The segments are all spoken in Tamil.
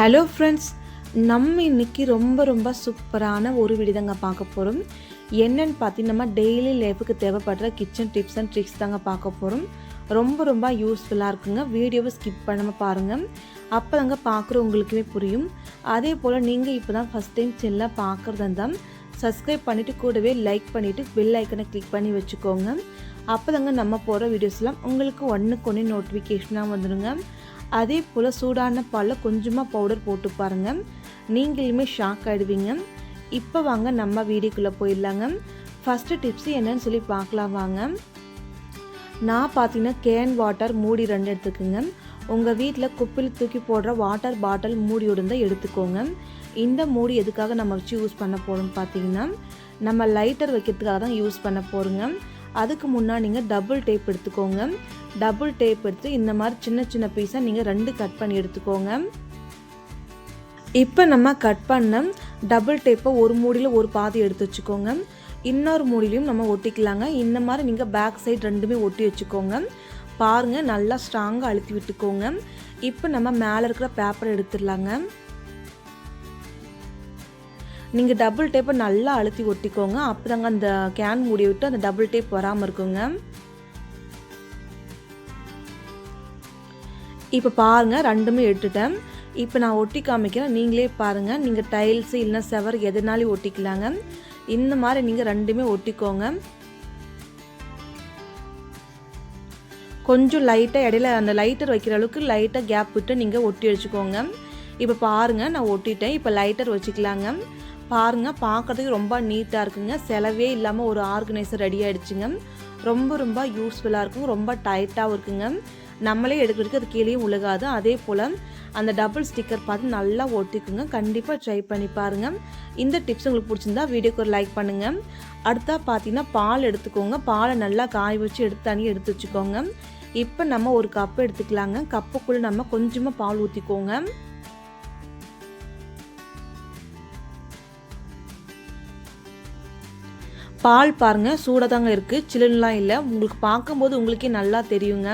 ஹலோ ஃப்ரெண்ட்ஸ் நம்ம இன்னைக்கு ரொம்ப ரொம்ப சூப்பரான ஒரு விடுதாங்க தாங்க பார்க்க போகிறோம் என்னன்னு பார்த்தீங்கன்னா நம்ம டெய்லி லைஃபுக்கு தேவைப்படுற கிச்சன் டிப்ஸ் அண்ட் ட்ரிக்ஸ் தாங்க பார்க்க போகிறோம் ரொம்ப ரொம்ப யூஸ்ஃபுல்லாக இருக்குங்க. வீடியோவை ஸ்கிப் பண்ணாமல் பாருங்கள் அப்போ தாங்க பார்க்குற உங்களுக்குமே புரியும். அதே போல் நீங்கள் இப்போ தான் ஃபஸ்ட் டைம் செல்லாக பார்க்குறதா இருந்தால் சப்ஸ்கிரைப் பண்ணிவிட்டு கூடவே லைக் பண்ணிவிட்டு பெல் ஐக்கனை கிளிக் பண்ணி வச்சுக்கோங்க. அப்போ தாங்க நம்ம போகிற வீடியோஸ்லாம் உங்களுக்கு ஒன்றுக்கு ஒன்று நோட்டிஃபிகேஷனாக வந்துடுங்க அதே போல் சூடான பாலில் கொஞ்சமாக பவுடர் போட்டு பாருங்கள் நீங்களுமே ஷாக் ஆகிடுவீங்க இப்போ வாங்க நம்ம வீடியோக்குள்ளே போயிடலாங்க. ஃபஸ்ட்டு டிப்ஸ் என்னன்னு சொல்லி பார்க்கலாம் வாங்க. நான் பார்த்தீங்கன்னா கேன் வாட்டர் மூடி ரெண்டு எடுத்துக்கோங்க. உங்கள் வீட்டில் குப்பில் தூக்கி போடுற வாட்டர் பாட்டில் மூடியோடு இருந்தால் எடுத்துக்கோங்க. இந்த மூடி எதுக்காக நம்ம வச்சு யூஸ் பண்ண போகிறோம்னு பார்த்தீங்கன்னா நம்ம லைட்டர் வைக்கிறதுக்காக தான் யூஸ் பண்ண போகிறோங்க அதுக்கு முன்னாடி நீங்கள் டபுள் டேப் எடுத்துக்கோங்க. டபுள் டேப் எடுத்து இந்த மாதிரி சின்ன சின்ன பீஸாக நீங்கள் ரெண்டு கட் பண்ணி எடுத்துக்கோங்க. இப்போ நம்ம கட் பண்ண டபுள் டேப்பை ஒரு மூடியில் ஒரு பாதி எடுத்து வச்சுக்கோங்க. இன்னொரு மூடிலையும் நம்ம ஒட்டிக்கலாங்க. இந்த மாதிரி நீங்கள் பேக் சைடு ரெண்டுமே ஒட்டி வச்சுக்கோங்க. பாருங்கள் நல்லா ஸ்ட்ராங்காக அழுத்தி விட்டுக்கோங்க. இப்போ நம்ம மேலே இருக்கிற பேப்பரை எடுத்துடலாங்க. நீங்கள் டபுள் டேப்பை நல்லா அழுத்தி ஒட்டிக்கோங்க. அப்போ தாங்க அந்த கேன் மூடி விட்டு அந்த டபுள் டேப் வராமல் இருக்குங்க. இப்போ பாருங்கள் ரெண்டுமே எடுத்துட்டேன். இப்போ நான் ஒட்டி காமிக்கிறேன். நீங்களே பாருங்கள் நீங்கள் டைல்ஸு இல்லைனா செவர் எதனாலையும் ஒட்டிக்கலாங்க. இந்த மாதிரி நீங்கள் ரெண்டுமே ஒட்டிக்கோங்க. கொஞ்சம் லைட்டாக இடையில அந்த லைட்டர் வைக்கிற அளவுக்கு லைட்டாக கேப் விட்டு நீங்கள் ஒட்டி வச்சுக்கோங்க. இப்போ பாருங்கள் நான் ஒட்டிட்டேன். இப்போ லைட்டர் வச்சுக்கலாங்க. பாருங்கள் பார்க்குறதுக்கு ரொம்ப நீட்டாக இருக்குங்க. செலவே இல்லாமல் ஒரு ஆர்கனைசர் ரெடி ஆகிடுச்சுங்க ரொம்ப ரொம்ப யூஸ்ஃபுல்லாக இருக்கும் ரொம்ப டைட்டாகவும் இருக்குங்க. நம்மளே எடுக்கிறதுக்கு அது கீழேயும் உழுகாது. அதே போல் அந்த டபுள் ஸ்டிக்கர் பார்த்து நல்லா ஒட்டிக்குங்க. கண்டிப்பாக ட்ரை பண்ணி பாருங்கள் இந்த டிப்ஸ் உங்களுக்கு பிடிச்சிருந்தா வீடியோக்கு ஒரு லைக் பண்ணுங்கள் அடுத்தா பார்த்தீங்கன்னா பால் எடுத்துக்கோங்க. பாலை நல்லா காய வச்சு எடுத்து தனியாக எடுத்து வச்சுக்கோங்க. இப்போ நம்ம ஒரு கப் எடுத்துக்கலாங்க. கப்புக்குள்ளே நம்ம கொஞ்சமாக பால் ஊற்றிக்கோங்க பால் பாருங்கள் சூடாக தாங்க இருக்குது சில்லுலாம் இல்லை. உங்களுக்கு பார்க்கும்போது உங்களுக்கே நல்லா தெரியுங்க.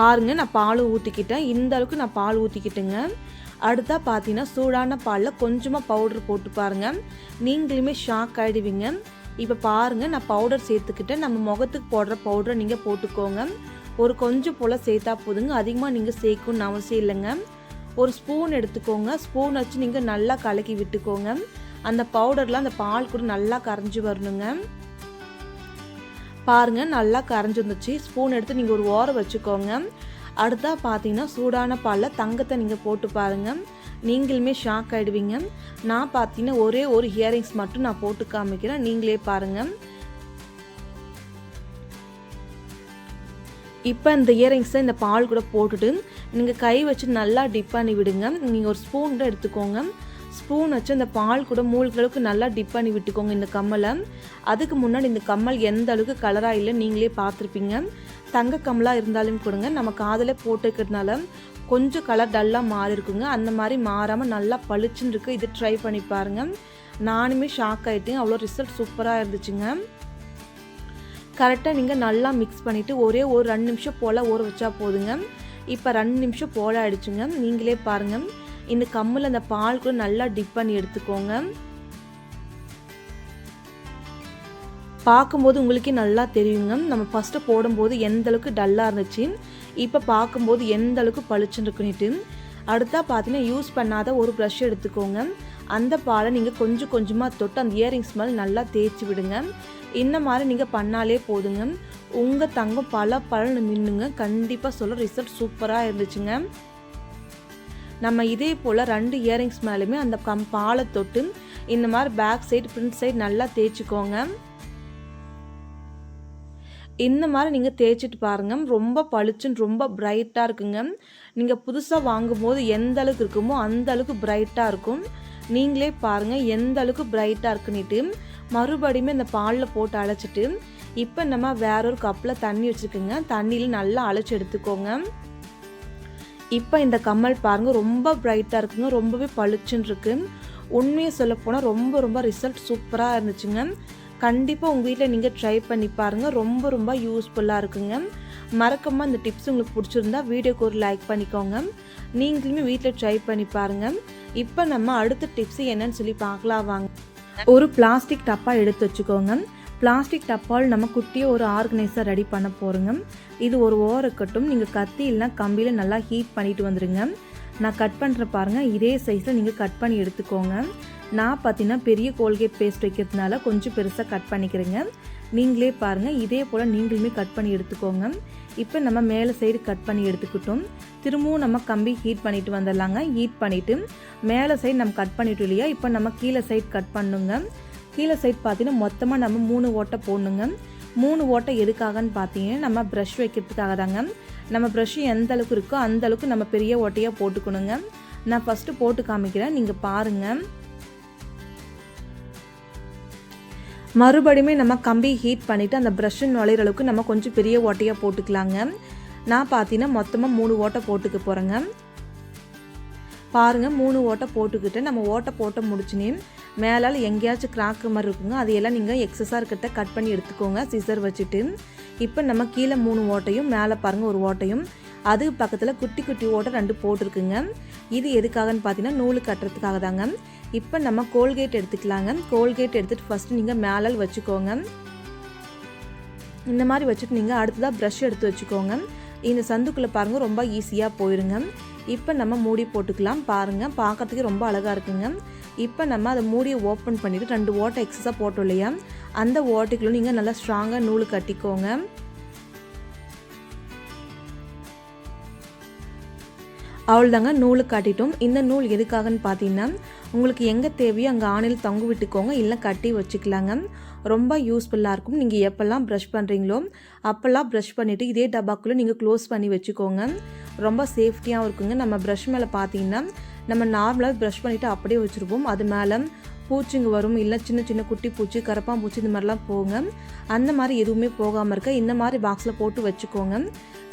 பாருங்கள் நான் பால் ஊற்றிக்கிட்டேன் இந்த அளவுக்கு நான் பால் ஊற்றிக்கிட்டேங்க அடுத்தா பார்த்தீங்கன்னா சூடான பாலில் கொஞ்சமாக பவுடர் போட்டு பாருங்கள் நீங்களுமே ஷாக் ஆகிடுவீங்க இப்போ பாருங்கள் நான் பவுடர் சேர்த்துக்கிட்டேன். நம்ம முகத்துக்கு போடுற பவுடரை நீங்கள் போட்டுக்கோங்க. ஒரு கொஞ்சம் போல் சேர்த்தா போதுங்க. அதிகமாக நீங்கள் சேர்க்கணும்னு அவசியம் இல்லைங்க. ஒரு ஸ்பூன் எடுத்துக்கோங்க. ஸ்பூன் வச்சு நீங்கள் நல்லா கலக்கி விட்டுக்கோங்க. அந்த பவுடர்லாம் அந்த பால் கூட நல்லா கரைஞ்சி வரணுங்க. பாருங்கள் நல்லா கரைஞ்சிருந்துச்சு. ஸ்பூன் எடுத்து நீங்கள் ஒரு ஓரம் வச்சுக்கோங்க. அடுத்தா பார்த்தீங்கன்னா சூடான பாலில் தங்கத்தை நீங்கள் போட்டு பாருங்கள் நீங்களுமே ஷாக் ஆகிடுவீங்க நான் பார்த்தீங்கன்னா ஒரே ஒரு ஹியரிங்ஸ் மட்டும் நான் போட்டு காமிக்கிறேன். நீங்களே பாருங்கள் இப்போ இந்த இயரிங்ஸை இந்த பால் கூட போட்டுட்டு நீங்கள் கை வச்சு நல்லா டிப் பண்ணி விடுங்க. நீங்கள் ஒரு ஸ்பூன் கூட எடுத்துக்கோங்க. ஸ்பூன் வச்சு அந்த பால் கூட மூழ்கிற அளவுக்கு நல்லா டிப் பண்ணி விட்டுக்கோங்க இந்த கம்மலை. அதுக்கு முன்னாடி இந்த கம்மல் எந்த அளவுக்கு கலராக இல்லை நீங்களே பார்த்துருப்பீங்க. தங்க கம்மலாக இருந்தாலும் கொடுங்க. நம்ம காதில் போட்டுக்கிறதுனால கொஞ்சம் கலர் டல்லாக மாறி இருக்குங்க. அந்த மாதிரி மாறாமல் நல்லா பளிச்சுன்னு இருக்கு. இது ட்ரை பண்ணி பாருங்கள் நானுமே ஷாக் ஆகிட்டேன் அவ்வளோ ரிசல்ட் சூப்பராக இருந்துச்சுங்க. கரெக்டாக நீங்கள் நல்லா மிக்ஸ் பண்ணிவிட்டு ஒரே ஒரு ரெண்டு நிமிஷம் போல் ஊற வச்சா போதுங்க. இப்போ ரெண்டு நிமிஷம் போல் ஆகிடுச்சுங்க நீங்களே பாருங்கள் இந்த கம்மில் அந்த பால் கூட நல்லா டிப் பண்ணி எடுத்துக்கோங்க. பார்க்கும்போது உங்களுக்கே நல்லா தெரியுங்க. நம்ம ஃபஸ்ட்டு போடும்போது எந்த அளவுக்கு டல்லாக இருந்துச்சு இப்போ பார்க்கும்போது எந்த அளவுக்கு பளிச்சுன்னு இருக்குன்னுட்டு. அடுத்தா பார்த்தீங்கன்னா யூஸ் பண்ணாத ஒரு ப்ரஷ் எடுத்துக்கோங்க. அந்த பாலை நீங்கள் கொஞ்சம் கொஞ்சமாக தொட்டு அந்த இயரிங்ஸ் மேலே நல்லா தேய்ச்சி விடுங்க. இந்த மாதிரி நீங்கள் பண்ணாலே போதுங்க. உங்கள் தங்கம் பல பலன் மின்னுங்க கண்டிப்பாக சொல்ல ரிசல்ட் சூப்பராக இருந்துச்சுங்க. நம்ம இதே போல் ரெண்டு இயரிங்ஸ் மேலேயுமே அந்த கம் பாலை தொட்டு இந்த மாதிரி பேக் சைடு ஃப்ரண்ட் சைடு நல்லா தேய்ச்சிக்கோங்க. இந்த மாதிரி நீங்கள் தேய்ச்சிட்டு பாருங்கள் ரொம்ப பளிச்சுன்னு ரொம்ப பிரைட்டாக இருக்குங்க. நீங்கள் புதுசாக வாங்கும்போது எந்த அளவுக்கு இருக்குமோ அந்த அளவுக்கு பிரைட்டாக இருக்கும். நீங்களே பாருங்கள் எந்த அளவுக்கு பிரைட்டாக இருக்குன்னுட்டு. மறுபடியுமே இந்த பாலில் போட்டு அழைச்சிட்டு இப்போ நம்ம வேற ஒரு கப்பில் தண்ணி வச்சுருக்குங்க. தண்ணியில் நல்லா அழைச்சி எடுத்துக்கோங்க. இப்போ இந்த கம்மல் பாருங்கள் ரொம்ப பிரைட்டாக இருக்குங்க ரொம்பவே பளிச்சுன்னு இருக்கு. உண்மையை சொல்லப்போனால் ரொம்ப ரொம்ப ரிசல்ட் சூப்பராக இருந்துச்சுங்க. கண்டிப்பாக உங்கள் வீட்டில் நீங்கள் ட்ரை பண்ணி பாருங்கள் ரொம்ப ரொம்ப யூஸ்ஃபுல்லாக இருக்குங்க. மறக்காமல் இந்த டிப்ஸ் உங்களுக்கு பிடிச்சிருந்தா வீடியோக்கு ஒரு லைக் பண்ணிக்கோங்க. நீங்களுமே வீட்டில் ட்ரை பண்ணி பாருங்கள் இப்போ நம்ம அடுத்த டிப்ஸ் என்னன்னு சொல்லி பார்க்கலாம் வாங்க. ஒரு பிளாஸ்டிக் டப்பா எடுத்து வச்சுக்கோங்க. பிளாஸ்டிக் டப்பால் நம்ம குட்டியாக ஒரு ஆர்கனைசர் ரெடி பண்ண போகிறோங்க இது ஒரு ஓரம் இருக்கட்டும். நீங்கள் கத்தி இல்லைனா கம்பியில் நல்லா ஹீட் பண்ணிட்டு வந்துடுங்க நான் கட் பண்ணுற பாருங்கள் இதே சைஸில் நீங்கள் கட் பண்ணி எடுத்துக்கோங்க. நான் பார்த்தீங்கன்னா பெரிய கோல்கேட் பேஸ்ட் வைக்கிறதுனால கொஞ்சம் பெருசாக கட் பண்ணிக்கிறேங்க. நீங்களே பாருங்கள் இதே போல் நீங்களுமே கட் பண்ணி எடுத்துக்கோங்க. இப்போ நம்ம மேலே சைடு கட் பண்ணி எடுத்துக்கிட்டோம். திரும்பவும் நம்ம கம்பி ஹீட் பண்ணிட்டு வந்துடலாங்க. ஹீட் பண்ணிவிட்டு மேலே சைடு நம்ம கட் பண்ணிட்டோம் இல்லையா? இப்போ நம்ம கீழே சைடு கட் பண்ணுங்க. கீழே சைட் பார்த்தீங்கன்னா மொத்தமாக நம்ம மூணு ஓட்டை போடணுங்க. மூணு ஓட்டை எதுக்காகன்னு பார்த்தீங்கன்னா நம்ம ப்ரஷ் வைக்கிறதுக்காக தாங்க. நம்ம ப்ரஷ் எந்த அளவுக்கு இருக்கோ அந்த அளவுக்கு நம்ம பெரிய ஓட்டையாக போட்டுக்கணுங்க. நான் ஃபஸ்ட்டு போட்டு காமிக்கிறேன். நீங்கள் பாருங்கள் மறுபடியுமே நம்ம கம்பி ஹீட் பண்ணிவிட்டு அந்த ப்ரஷ்ஷு நுழையிற அளவுக்கு நம்ம கொஞ்சம் பெரிய ஓட்டையாக போட்டுக்கலாங்க. நான் பார்த்தீங்கன்னா மொத்தமாக மூணு ஓட்டை போட்டுக்க போகிறேங்க பாருங்கள் மூணு ஓட்டை போட்டுக்கிட்டு நம்ம ஓட்டை போட்ட முடிச்சுனே மேலால் எங்கேயாச்சும் கிராக்கு மாதிரி இருக்குங்க அதையெல்லாம் நீங்கள் எக்ஸஸாக இருக்கிறத கட் பண்ணி எடுத்துக்கோங்க சிசர் வச்சுட்டு. இப்போ நம்ம கீழே மூணு ஓட்டையும் மேலே பாருங்கள் ஒரு ஓட்டையும். அது பக்கத்தில் குட்டி குட்டி ஓட்டை ரெண்டு போட்டிருக்குங்க. இது எதுக்காகன்னு பார்த்தீங்கன்னா நூல் கட்டுறதுக்காக தாங்க. இப்போ நம்ம கோல்கேட் எடுத்துக்கலாங்க. கோல்கேட் எடுத்துகிட்டு ஃபஸ்ட்டு நீங்கள் மேலால் வச்சுக்கோங்க. இந்த மாதிரி வச்சுட்டு நீங்கள் அடுத்ததாக ப்ரஷ் எடுத்து வச்சுக்கோங்க. இந்த சந்துக்குள்ளே பாருங்கள் ரொம்ப ஈஸியாக போயிருங்க. இப்போ நம்ம மூடி போட்டுக்கலாம் பாருங்கள் பார்க்குறதுக்கு ரொம்ப அழகாக இருக்குங்க. இப்போ நம்ம அதை மூடியை ஓப்பன் பண்ணிவிட்டு ரெண்டு ஓட்டை எக்ஸஸாக போட்டோம் இல்லையா? அந்த ஓட்டைக்குள்ள நீங்கள் நல்லா ஸ்ட்ராங்காக நூல் கட்டிக்கோங்க. அவ்வளோதாங்க நூலு காட்டிட்டோம். இந்த நூல் எதுக்காகன்னு பார்த்தீங்கன்னா உங்களுக்கு எங்கே தேவையோ அங்கே ஆணில் தொங்க விட்டுக்கோங்க இல்லை கட்டி வச்சுக்கலாங்க. ரொம்ப யூஸ்ஃபுல்லாக இருக்கும். நீங்கள் எப்போல்லாம் ப்ரஷ் பண்ணுறீங்களோ அப்போல்லாம் ப்ரஷ் பண்ணிவிட்டு இதே டப்பாக்குள்ளே நீங்கள் க்ளோஸ் பண்ணி வச்சுக்கோங்க. ரொம்ப சேஃப்டியாகவும் இருக்குங்க. நம்ம ப்ரஷ் மேலே பார்த்தீங்கன்னா நம்ம நார்மலாக ப்ரஷ் பண்ணிவிட்டு அப்படியே வச்சுருப்போம் அது மேலே பூச்சிங்க வரும். இல்லை சின்ன சின்ன குட்டி பூச்சி கரப்பாம்பூச்சி இந்த மாதிரிலாம் போங்க. அந்த மாதிரி எதுவுமே போகாமல் இருக்க. இந்த மாதிரி பாக்ஸில் போட்டு வச்சுக்கோங்க.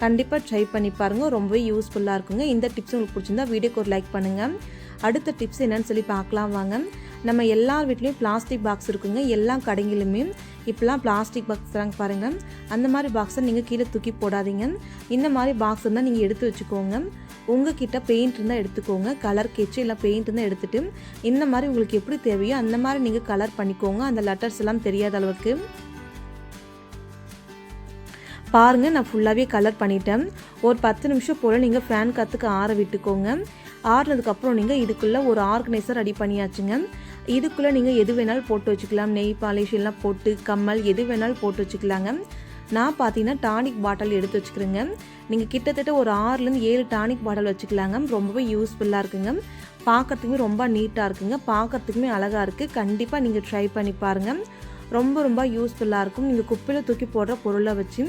கண்டிப்பாக ட்ரை பண்ணி பாருங்கள் ரொம்பவே யூஸ்ஃபுல்லாக இருக்குங்க. இந்த டிப்ஸ் உங்களுக்கு பிடிச்சிருந்தா வீடியோக்கு ஒரு லைக் பண்ணுங்கள் அடுத்த டிப்ஸ் என்னன்னு சொல்லி பார்க்கலாம் வாங்க. நம்ம எல்லார் வீட்லேயும் பிளாஸ்டிக் பாக்ஸ் இருக்குங்க. எல்லா கடைங்களுமே இப்போலாம் பிளாஸ்டிக் பாக்ஸ் தாங்க பாருங்கள் அந்த மாதிரி பாக்ஸை நீங்கள் கீழே தூக்கி போடாதீங்க. இந்த மாதிரி பாக்ஸ் இருந்தால் நீங்கள் எடுத்து வச்சுக்கோங்க. உங்ககிட்ட பெயிண்ட் இருந்தால் எடுத்துக்கோங்க. கலர் கெச்சு இல்லை பெயிண்ட் இருந்தால் எடுத்துகிட்டு இந்த மாதிரி உங்களுக்கு எப்படி தேவையோ அந்த மாதிரி நீங்கள் கலர் பண்ணிக்கோங்க. அந்த லெட்டர்ஸ் எல்லாம் தெரியாத அளவுக்கு. பாருங்கள் நான் ஃபுல்லாகவே கலர் பண்ணிட்டேன். ஒரு பத்து நிமிஷம் போல் நீங்கள் ஃபேன் காற்றுக்கு ஆற விட்டுக்கோங்க ஆறுனதுக்கப்புறம் நீங்கள் இதுக்குள்ளே ஒரு ஆர்கனைசர் ரெடி பண்ணியாச்சுங்க. இதுக்குள்ளே நீங்கள் எது வேணாலும் போட்டு வச்சுக்கலாம். நெய் பாலிஷ் எல்லாம் போட்டு கம்மல் எது வேணாலும் போட்டு வச்சுக்கலாங்க. நான் பார்த்தீங்கன்னா டானிக் பாட்டில் எடுத்து வச்சுக்கிறேங்க. நீங்கள் கிட்டத்தட்ட ஒரு ஆறுலேருந்து ஏழு டானிக் பாட்டில் வச்சுக்கலாங்க. ரொம்பவே யூஸ்ஃபுல்லாக இருக்குங்க. பார்க்குறதுக்குமே ரொம்ப நீட்டாக இருக்குங்க. பார்க்குறதுக்குமே அழகாக இருக்குது கண்டிப்பாக நீங்கள் ட்ரை பண்ணி பாருங்கள் ரொம்ப ரொம்ப யூஸ்ஃபுல்லாக இருக்கும். நீங்கள் குப்பையில் தூக்கி போடுற பொருளை வச்சு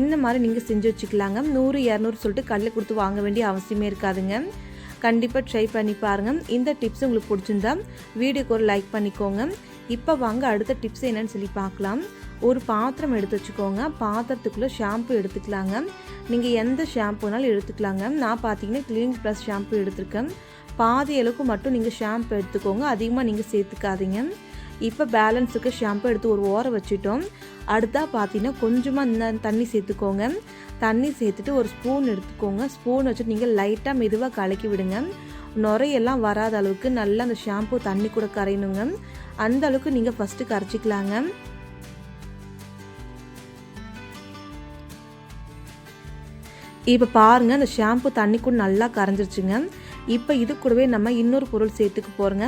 இந்த மாதிரி நீங்கள் செஞ்சு வச்சுக்கலாங்க. நூறு இரநூறு சொல்லிட்டு கல்லில் கொடுத்து வாங்க வேண்டிய அவசியமே இருக்காதுங்க. கண்டிப்பாக ட்ரை பண்ணி பாருங்கள் இந்த டிப்ஸ் உங்களுக்கு பிடிச்சிருந்தா வீடியோக்கு ஒரு லைக் பண்ணிக்கோங்க. இப்போ வாங்க அடுத்த டிப்ஸ் என்னன்னு சொல்லி பார்க்கலாம். ஒரு பாத்திரம் எடுத்து வச்சுக்கோங்க. பாத்திரத்துக்குள்ளே ஷாம்பு எடுத்துக்கலாங்க. நீங்கள் எந்த ஷாம்புனாலும் எடுத்துக்கலாங்க. நான் பார்த்தீங்கன்னா கிளீன் ப்ளஸ் ஷாம்பு எடுத்திருக்கேன். பாதி அளவுக்கு மட்டும் நீங்கள் ஷாம்பு எடுத்துக்கோங்க. அதிகமாக நீங்கள் சேர்த்துக்காதீங்க. இப்போ பேலன்ஸுக்கு ஷாம்பு எடுத்து ஒரு ஓரம் வச்சுட்டோம். அடுத்தா பார்த்தீங்கன்னா கொஞ்சமாக இந்த தண்ணி சேர்த்துக்கோங்க. தண்ணி சேர்த்துட்டு ஒரு ஸ்பூன் எடுத்துக்கோங்க. ஸ்பூன் வச்சுட்டு நீங்கள் லைட்டாக மெதுவாக கலக்கி விடுங்க. நுரையெல்லாம் வராத அளவுக்கு நல்லா அந்த ஷாம்பு தண்ணி கூட கரையணுங்க. அந்த அளவுக்கு நீங்கள் ஃபஸ்ட்டு கரைச்சிக்கலாங்க. இப்போ பாருங்கள் அந்த ஷாம்பு தண்ணி கூட நல்லா கரைஞ்சிருச்சுங்க. இப்போ இது கூடவே நம்ம இன்னொரு பொருள் சேர்த்துக்க போகிறோங்க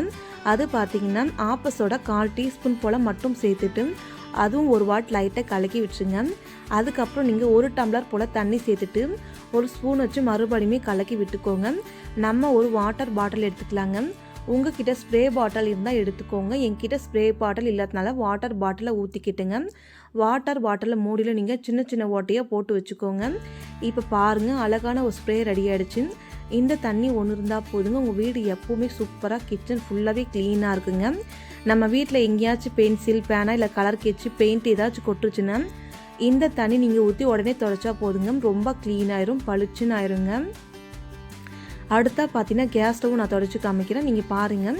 அது பார்த்திங்கன்னா ஆப்பஸோட கால் டீஸ்பூன் போல் மட்டும் சேர்த்துட்டு அதுவும் ஒரு வாட் லைட்டாக கலக்கி விட்டுருங்க அதுக்கப்புறம் நீங்கள் ஒரு டம்ளர் போல் தண்ணி சேர்த்துட்டு ஒரு ஸ்பூன் வச்சு மறுபடியுமே கலக்கி விட்டுக்கோங்க. நம்ம ஒரு வாட்டர் பாட்டில் எடுத்துக்கலாங்க. உங்ககிட்ட ஸ்ப்ரே பாட்டில் இருந்தால் எடுத்துக்கோங்க. என்கிட்ட ஸ்ப்ரே பாட்டில் இல்லாதனால வாட்டர் பாட்டிலை ஊற்றிக்கிட்டுங்க வாட்டர் பாட்டிலில் மூடியில் நீங்கள் சின்ன சின்ன ஓட்டையாக போட்டு வச்சுக்கோங்க. இப்போ பாருங்கள் அழகான ஒரு ஸ்ப்ரே ரெடி ஆகிடுச்சு இந்த தண்ணி ஒன்று இருந்தால் போதுங்க. உங்கள் வீடு எப்போவுமே சூப்பராக கிச்சன் ஃபுல்லாகவே க்ளீனாக இருக்குங்க. நம்ம வீட்டில் எங்கேயாச்சும் பென்சில் பேனா இல்லை கலர் கெச்சு பெயிண்ட் ஏதாச்சும் கொட்டுச்சுன்னா இந்த தண்ணி நீங்கள் ஊற்றி உடனே தொடச்சா போதுங்க. ரொம்ப க்ளீனாயிரும் பளிச்சுன்னு ஆயிருங்க. அடுத்தா பார்த்தீங்கன்னா கேஸ் ஸ்டவ் நான் தொடச்சி காமிக்கிறேன். நீங்கள் பாருங்கள்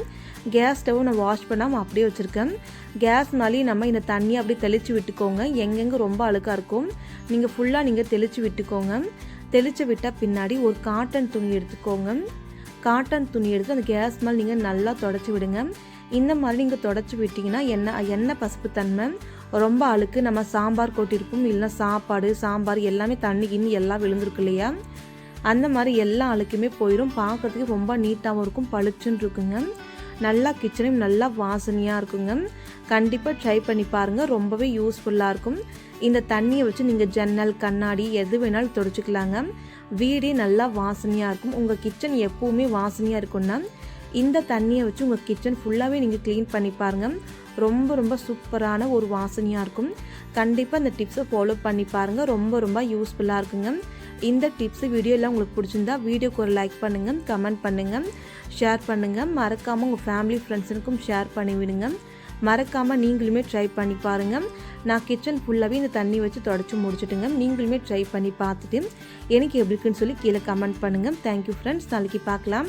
கேஸ் ஸ்டவ் நான் வாஷ் பண்ணாமல் அப்படியே வச்சுருக்கேன். கேஸ் மேலேயும் நம்ம இந்த தண்ணியை அப்படியே தெளித்து விட்டுக்கோங்க. எங்கெங்கே ரொம்ப அழுக்காக இருக்கும் நீங்கள் ஃபுல்லாக நீங்கள் தெளித்து விட்டுக்கோங்க. தெளித்து விட்டால் பின்னாடி ஒரு காட்டன் துணி எடுத்துக்கோங்க. காட்டன் துணி எடுத்து அந்த கேஸ் மேலே நீங்கள் நல்லா தொடச்சி விடுங்க. இந்த மாதிரி நீங்கள் தொடச்சி விட்டிங்கன்னா எண்ணெய் எண்ணெய் பசுப்பு தன்மை ரொம்ப அழுக்கு நம்ம சாம்பார் கொட்டியிருப்போம் இல்லைன்னா சாப்பாடு சாம்பார் எல்லாமே தண்ணி கிண்ணி எல்லாம் விழுந்திருக்கு இல்லையா? அந்த மாதிரி எல்லா அழுக்குமே போயிடும் பார்க்குறதுக்கு ரொம்ப நீட்டாகவும் இருக்கும் பளிச்சுன்னு இருக்குங்க. நல்லா கிச்சனையும் நல்லா வாசனையாக இருக்குங்க. கண்டிப்பாக ட்ரை பண்ணி பாருங்கள் ரொம்பவே யூஸ்ஃபுல்லாக இருக்கும். இந்த தண்ணியை வச்சு நீங்கள் ஜன்னல் கண்ணாடி எது வேணாலும் தொடச்சிக்கலாங்க. வீடே நல்லா வாசனையாக இருக்கும். உங்கள் கிச்சன் எப்போவுமே வாசனையாக இருக்கும்னா இந்த தண்ணியை வச்சு உங்கள் கிச்சன் ஃபுல்லாகவே நீங்கள் க்ளீன் பண்ணி பாருங்கள் ரொம்ப ரொம்ப சூப்பரான ஒரு வாசனையாக இருக்கும். கண்டிப்பாக இந்த டிப்ஸை ஃபாலோ பண்ணி பாருங்கள் ரொம்ப ரொம்ப யூஸ்ஃபுல்லாக இருக்குங்க. இந்த டிப்ஸு வீடியோ எல்லாம் உங்களுக்கு பிடிச்சிருந்தா வீடியோக்கு ஒரு லைக் பண்ணுங்கள் கமெண்ட் பண்ணுங்கள் ஷேர் பண்ணுங்கள் மறக்காமல் உங்கள் ஃபேமிலி ஃப்ரெண்ட்ஸுக்கும் ஷேர் பண்ணி விடுங்க மறக்காமல் நீங்களுமே ட்ரை பண்ணி பாருங்கள் நான் கிச்சன் ஃபுல்லாகவே இந்த தண்ணி வச்சு தொடச்சி முடிச்சுட்டுங்க. நீங்களுமே ட்ரை பண்ணி பார்த்துட்டு எனக்கு எப்படி இருக்குன்னு சொல்லி கீழே கமெண்ட் பண்ணுங்கள் தேங்க்யூ ஃப்ரெண்ட்ஸ் நாளைக்கு பார்க்கலாம்.